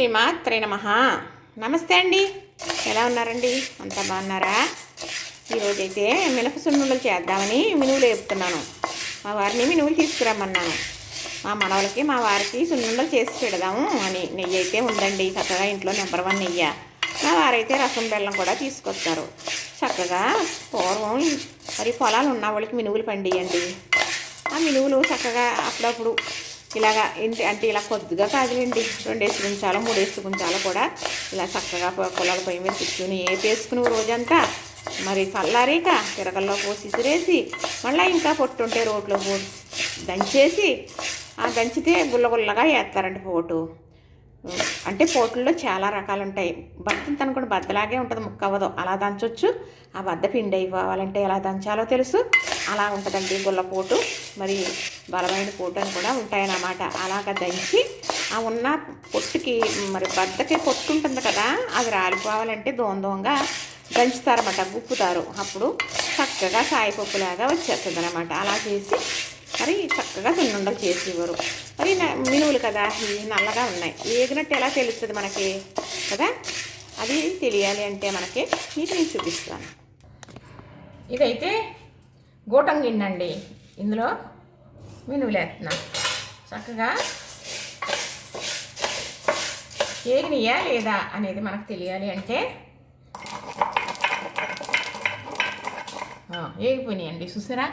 శ్రీమాత్రే నమ. నమస్తే అండి. ఎలా ఉన్నారండి? అంతా బాగున్నారా? ఈరోజైతే మినప సున్నుండలు చేద్దామని మినువులు వేపుతున్నాను. మా వారిని మినువులు తీసుకురమ్మన్నాను. మా మనవలకి మా వారికి సున్నుండలు చేసి పెడదాము అని నెయ్యి అయితే ఉందండి. చక్కగా ఇంట్లో నెంబర్ వన్ నెయ్యి. మా వారైతే రసం బెల్లం కూడా తీసుకొస్తారు. చక్కగా పూర్వం మరి పొలాలు ఉన్న వాళ్ళకి మినువులు పండియండి. ఆ మినువులు చక్కగా అప్పుడప్పుడు ఇలాగా ఏంటి అంటే ఇలా కొద్దిగా కాదులేండి. రెండు వేసి మూడు వేసి కూడా ఇలా చక్కగా పొలాల పొయ్యి మీద కూర్చుని ఏపేసుకుని రోజంతా మరి చల్లారేక తిరగల్లో పోసి ఇసిరేసి మళ్ళీ ఇంకా పొట్టుంటే రోడ్లో పో దంచేసి ఆ దంచితే గుల్లగుల్లగా వేస్తారండి ఫోటో అంటే పోట్లలో చాలా రకాలు ఉంటాయి బద్ద అనుకోండి బద్దలాగే ఉంటుంది ముక్క అవ్వదు అలా దంచొచ్చు. ఆ బద్ద పిండి అయిపోవాలంటే ఎలా దంచాలో తెలుసు. అలా ఉంటుందండి గుల్లపోటు మరి బలమైన పోటు అని కూడా ఉంటాయన్నమాట. అలాగ దంచి ఆ ఉన్న పొట్టుకి మరి బద్దకి పొట్టు ఉంటుంది కదా అది రాలిపోవాలంటే దోందోంగా దంచుతారన్నమాట. గుప్పుతారు. అప్పుడు చక్కగా సాయిపప్పులాగా వచ్చేస్తుంది అనమాట అలా చేసి మరి చక్కగా సున్నుండలు చేసి ఇవ్వరు మరి మినువులు కదా ఇవి నల్లగా ఉన్నాయి. వేగినట్టు ఎలా తెలుస్తుంది మనకి? కదా? అది తెలియాలి అంటే మనకి మీకు నేను చూపిస్తాను. ఇదైతే గూటం గిన్నె అండి ఇందులో మినువులు వేస్తున్నా. చక్కగా ఏగినయా లేదా అనేది మనకు తెలియాలి అంటే ఆ, ఏగిపోయినాయండి. చూసారా?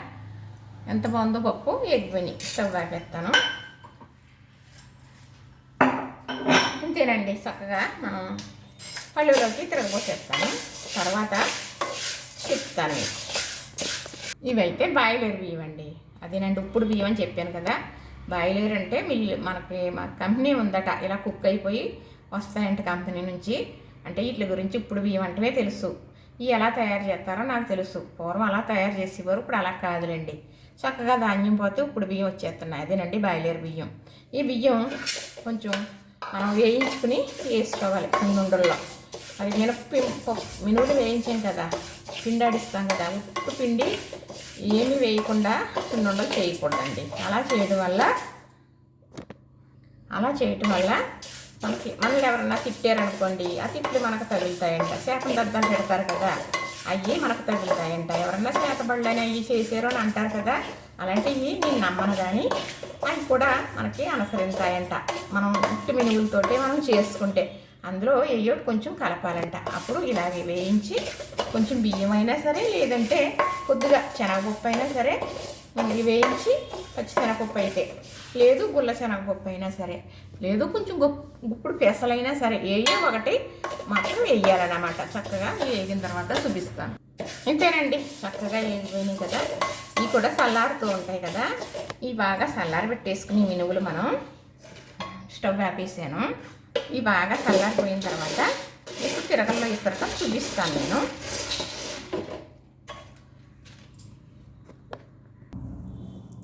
ఎంత బాగుందో పప్పు ఎగ్గిపోయి స్టవ్ ఆపేస్తాను. ఇంతేనండి చక్కగా మనం పళ్ళులోకి తిరగబోసేస్తాను తర్వాత చెప్తాను మీకు. ఇవైతే బాయిలర్ బియ్యం అండి. అదేనండి ఉప్పుడు బియ్యం అని చెప్పాను కదా. బాయిలర్ అంటే మిల్లు మనకి మా కంపెనీ ఉందట ఇలా కుక్ అయిపోయి వస్తాయంట కంపెనీ నుంచి. అంటే వీటి గురించి ఇప్పుడు బియ్యం అంటే తెలుసు. ఇవి ఎలా తయారు చేస్తారో నాకు తెలుసు. పూర్వం అలా తయారు చేసేవారు ఇప్పుడు అలా కాదులేండి. చక్కగా ధాన్యం పోతే ఇప్పుడు బియ్యం వచ్చేస్తున్నాయి. అదేనండి బాయిలేరు బియ్యం. ఈ బియ్యం కొంచెం మనం వేయించుకుని వేసుకోవాలి పిండుండల్లో అది మినప్పి మినువులు వేయించాం కదా పిండి అడిస్తాం కదా ఉప్పు పిండి ఏమి వేయకుండా పిండుండలు చేయకూడదండి. అలా చేయడం వల్ల అలా చేయటం వల్ల మనకి మనల్ని ఎవరన్నా తిట్టారనుకోండి ఆ తిట్లు మనకు తగులుతాయంట. శాతం దద్దాలు పెడతారు కదా. అవి మనకు తగులుతాయంట ఎవరన్నా శాతబళ్ళని అవి చేశారు అని అంటారు కదా అలాంటివి నేను నమ్మను కానీ అవి కూడా మనకి అనుసరించాయంట. మనం ఉట్టి మినుగులతోటి మనం చేసుకుంటే అందులో ఏయో కొంచెం కలపాలంట. అప్పుడు ఇలాగే వేయించి కొంచెం బియ్యం అయినా సరే లేదంటే కొద్దిగా శనగపప్పు అయినా సరే ఇవి పచ్చి శనగపప్పు అయితే. లేదు గుల్ల శనగపప్పు అయినా సరే. లేదు కొంచెం గుప్పుడు పెసలైనా సరే. ఏయో ఒకటి మాత్రం వేయాలన్నమాట. చక్కగా వేగిన తర్వాత చూపిస్తాను. ఇంతేనండి. చక్కగా వేగిపోయినాయి కదా. ఇవి కూడా చల్లారుతూ ఉంటాయి కదా. ఇవి బాగా చల్లారి పెట్టేసుకుని మినుగులు మనం స్టవ్ ఆపేసాను. ఇవి బాగా చల్లారిపోయిన తర్వాత ఇప్పుడు తిరగల్లో ఇస్తరటం చూపిస్తాను నేను.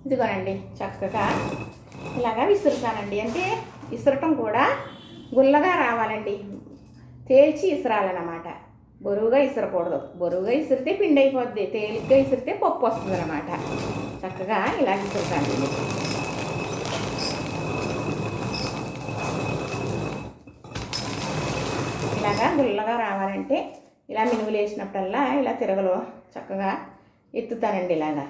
ఇదిగోనండి చక్కగా ఇలాగా విసురుతానండి. అంటే విసరటం కూడా గుల్లగా రావాలండి. తేల్చి ఇసరాలన్నమాట బరువుగా ఇసరకూడదు బరువుగా ఇసిరితే పిండి అయిపోద్ది. తేలిగ్గా ఇసిరితే పప్పు వస్తుంది అనమాట చక్కగా ఇలా విసురుతానండి. ఇలాగా గుల్లగా రావాలంటే ఇలా మినుగులు వేసినప్పుడల్లా ఇలా తిరగలో చక్కగా ఎత్తుతానండి ఇలాగా.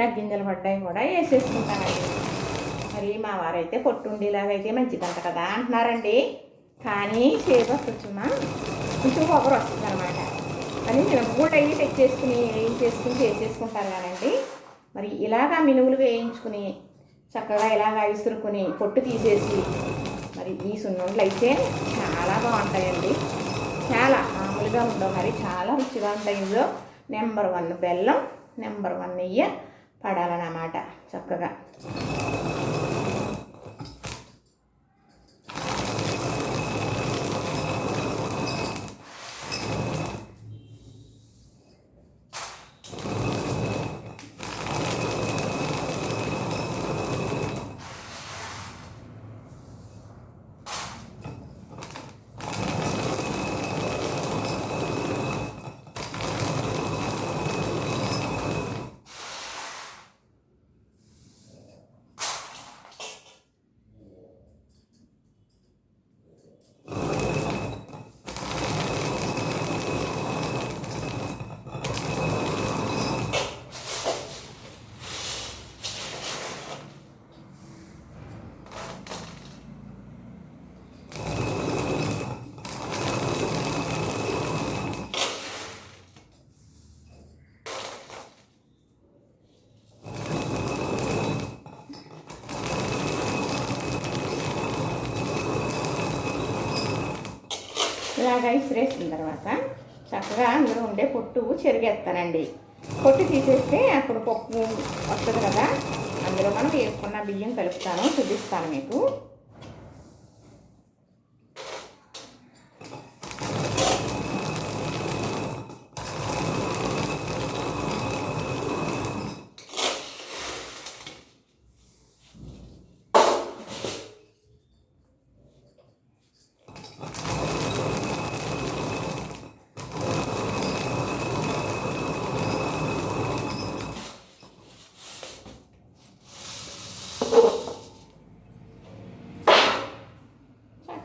ఇలా గింజలు పడ్డాయి కూడా వేసేసుకుంటానండి. మరి మా వారైతే పొట్టుండేలాగైతే మంచిదంట కదా అంటున్నారండి. కానీ సేపు వస్తుందా కొంచెం కొబ్బరి వస్తుంది అనమాట కానీ మినపగుళ్ళు అవి తెచ్చేసుకుని వేయించేసుకుని చేసేసుకుంటారు కానండి. మరి ఇలాగా మినుగులు వేయించుకుని చక్కగా ఇలాగా విసురుకుని పొట్టు తీసేసి మరి ఈ సున్నుండలు అయితే చాలా బాగుంటాయండి. చాలా మామూలుగా ఉండవు. మరి చాలా రుచిగా ఉంటాయి ఇందులో. నెంబర్ వన్ బెల్లం నెంబర్ వన్ నెయ్యి పడాలన్నమాట చక్కగా. ఇలాగ ఇసిరేసిన తర్వాత చక్కగా అందులో ఉండే పొట్టు చెరిగేస్తానండి. పొట్టు తీసేస్తే అప్పుడు పప్పు వస్తుంది కదా అందులో మనం వేసుకున్న బియ్యం కలుపుతాను చూపిస్తాను మీకు.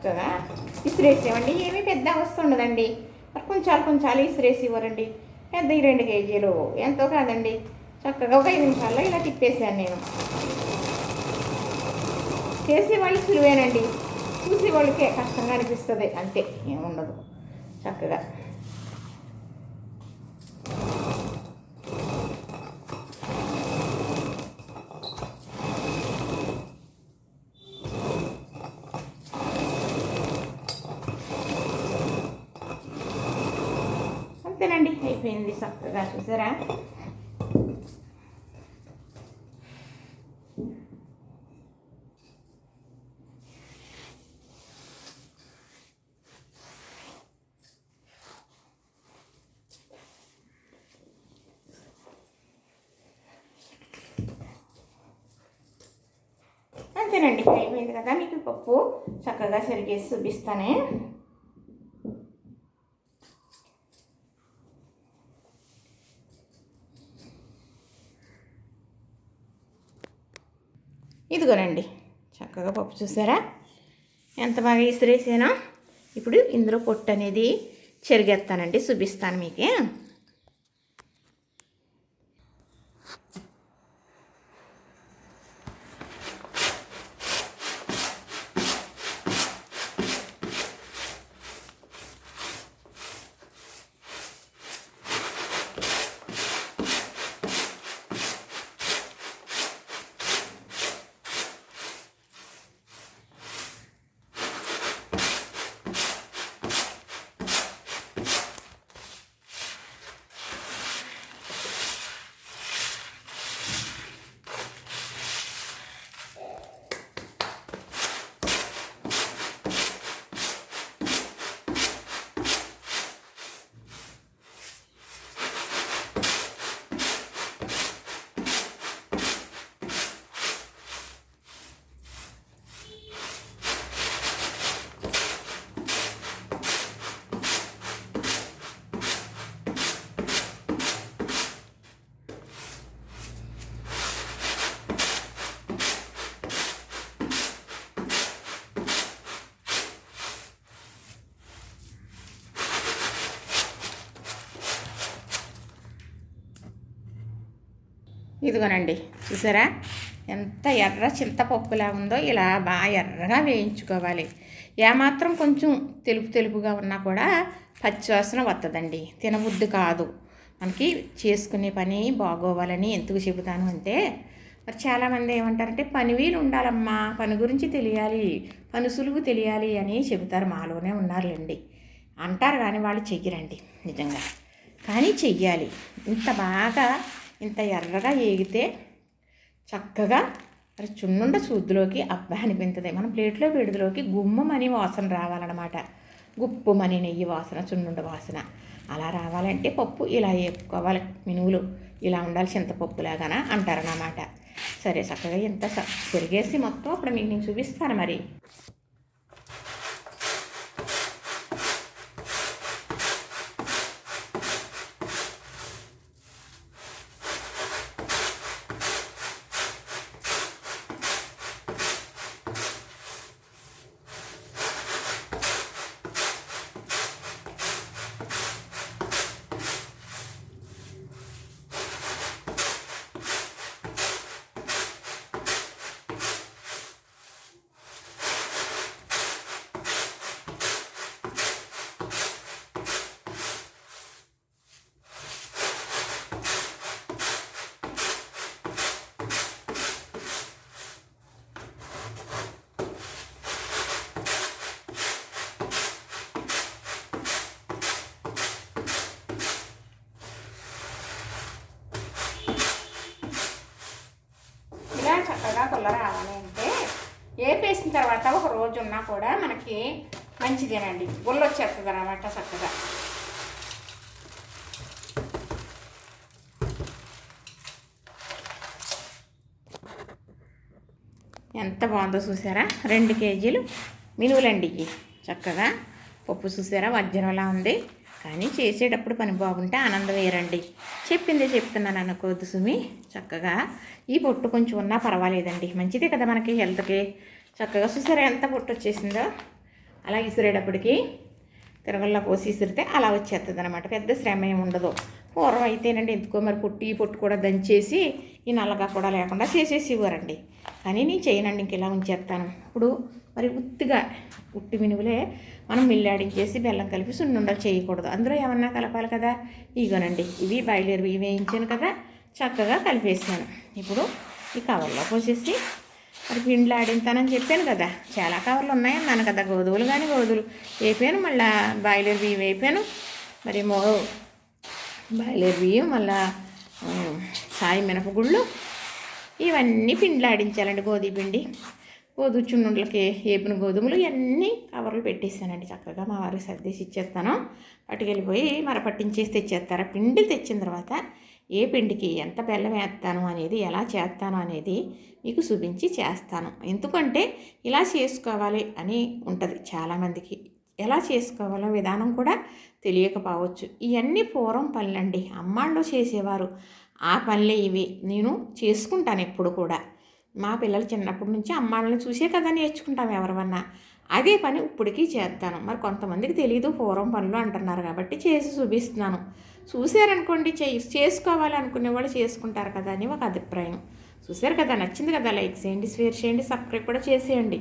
చక్కగా ఇసిరేసేవండి ఏమీ పెద్ద అవస్థ ఉండదండి. మరి కొంచెం కొంచెం ఇసిరేసి ఇవ్వరండి పెద్ద ఈ రెండు కేజీలు ఎంతో కాదండి. చక్కగా ఒక ఐదు నిమిషాల్లో ఇలా తిప్పేసాను నేను. చేసేవాళ్ళు సులువేనండి. చూసేవాళ్ళకే కష్టంగా అనిపిస్తుంది. అంతే ఏముండదు. చక్కగా అంతేనండి అయిపోయింది చక్కగా చూసారా? అంతేనండి అయిపోయింది కదా మీకు పప్పు. చక్కగా సరిగేసి చూపిస్తానే. ఇదిగోనండి. చక్కగా పప్పు చూసారా? ఎంత బాగా ఇసిరేసానో. ఇప్పుడు ఇందులో పొట్టు అనేది చెరిగేస్తానండి. చూపిస్తాను మీకే. ఇదిగోనండి చూసారా? ఎంత ఎర్ర చింతపప్పులా ఉందో ఇలా బాగా ఎర్రగా వేయించుకోవాలి. ఏమాత్రం కొంచెం తెలుపు తెలుపుగా ఉన్నా కూడా పచ్చివాసన వస్తుందండి తినబుద్ధి కాదు. మనకి చేసుకునే పని బాగోవాలని ఎందుకు చెబుతాను అంటే మరి చాలామంది ఏమంటారంటే పనివీలు ఉండాలమ్మా పని గురించి తెలియాలి పని సులువు తెలియాలి అని చెబుతారు. మాలోనే ఉన్నారులేండి. అంటారు కానీ వాళ్ళు చెయ్యరండి నిజంగా. కానీ చెయ్యాలి. ఇంత బాగా ఇంత ఎర్రగా ఏగితే చక్కగా మరి చున్నుండ శుద్ధిలోకి అబ్బా అనిపించదు. మన ప్లేట్లో విడుదలోకి గుమ్మమని వాసన రావాలన్నమాట. గుప్పుమని నెయ్యి వాసన చున్నుండ వాసన. అలా రావాలంటే పప్పు ఇలా వేపుకోవాలి. మినువులు ఇలా ఉండాలి చింతపప్పులాగాన అంటారన్నమాట. సరే చక్కగా ఇంత పెరిగేసి మొత్తం అప్పుడు మీకు నేను చూపిస్తాను మరి. వేపేసిన తర్వాత ఒక రోజు ఉన్నా కూడా మనకి మంచిదేనండి. గుళ్ళు వచ్చేస్తుంది అనమాట చక్కగా. ఎంత బాగుందో చూసారా? రెండు కేజీలు మినువులండి చక్కగా. పప్పు చూసారా? వజ్రంలా ఉంది. కానీ చేసేటప్పుడు పని బాగుంటే ఆనందం వేరండి. చెప్పిందే చెప్తున్నాను అనుకోవద్దు సుమి. చక్కగా ఈ పొట్టు కొంచెం ఉన్నా పర్వాలేదండి. మంచిదే కదా మనకి హెల్త్కి. చక్కగా చూసారా ఎంత పొట్టు వచ్చేసిందో? అలా ఇసిరేటప్పటికి తిరగల్లో పోసి ఇసిరితే అలా వచ్చేస్తుంది అనమాట పెద్ద శ్రమ ఏమి ఉండదు. పూర్వం అయితేనండి ఎందుకో మరి పొట్టు ఈ పొట్టు కూడా దంచేసి ఈ నల్లగా కూడా లేకుండా చేసేసి ఇవ్వరండి. కానీ నేను చేయనండి ఇంక ఇలా ఉంచేస్తాను ఇప్పుడు మరి ఉత్తిగా ఉట్టి మినుగులే మనం మిల్లాడించేసి బెల్లం కలిపి సున్నుండలు చేయకూడదు. అందులో ఏమన్నా కలపాలి కదా? ఇగోనండి ఇవి బయలుదేరి ఇవి వేయించాను కదా చక్కగా కలిపేసాను ఇప్పుడు ఈ కవర్లో పోసేసి మరి పిండ్లు ఆడింతానని చెప్పాను కదా. చాలా కవర్లు ఉన్నాయన్నాను కదా గోధుమలు కానీ గోధులు వేపాను మళ్ళీ బాయిలర్ బియ్యం వేపాను. మరి మో బాయిలర్ బియ్యం మళ్ళా సాయి మినపగుళ్ళు ఇవన్నీ పిండిలాడించాలండి గోధుమ పిండి. గోధుమ ఏపిన గోధుమలు ఇవన్నీ కవర్లు పెట్టేస్తానండి. చక్కగా మా వారికి సర్దేసి ఇచ్చేస్తాను. పట్టుకెళ్ళిపోయి మర పట్టించేసి తెచ్చేస్తారు? ఆ పిండి తెచ్చిన తర్వాత ఏ పిండికి ఎంత బెల్లం వేస్తాను అనేది ఎలా చేస్తాను అనేది మీకు చూపించి చేస్తాను. ఎందుకంటే ఇలా చేసుకోవాలి అని ఉంటుంది చాలామందికి. ఎలా చేసుకోవాలో విధానం కూడా తెలియకపోవచ్చు. ఇవన్నీ పూర్వం పనులండి. అమ్మాళ్ళు చేసేవారు. ఆ పనులే ఇవి. నేను చేసుకుంటాను ఎప్పుడు కూడా. మా పిల్లలు చిన్నప్పటి నుంచి అమ్మాళ్ళని చూసే కదా నేర్చుకుంటాం ఎవరివన్నా. అదే పని ఇప్పటికీ చేస్తాను. మరి కొంతమందికి తెలియదు పూర్వం పనులు అంటున్నారు కాబట్టి చేసి చూపిస్తున్నాను. చూశారనుకోండి చేయి చేసుకోవాలి అనుకునే వాళ్ళు చేసుకుంటారు కదా అని ఒక అభిప్రాయం. చూశారు కదా నచ్చింది కదా లైక్ చేయండి షేర్ చేయండి సబ్స్క్రైబ్ కూడా చేసేయండి.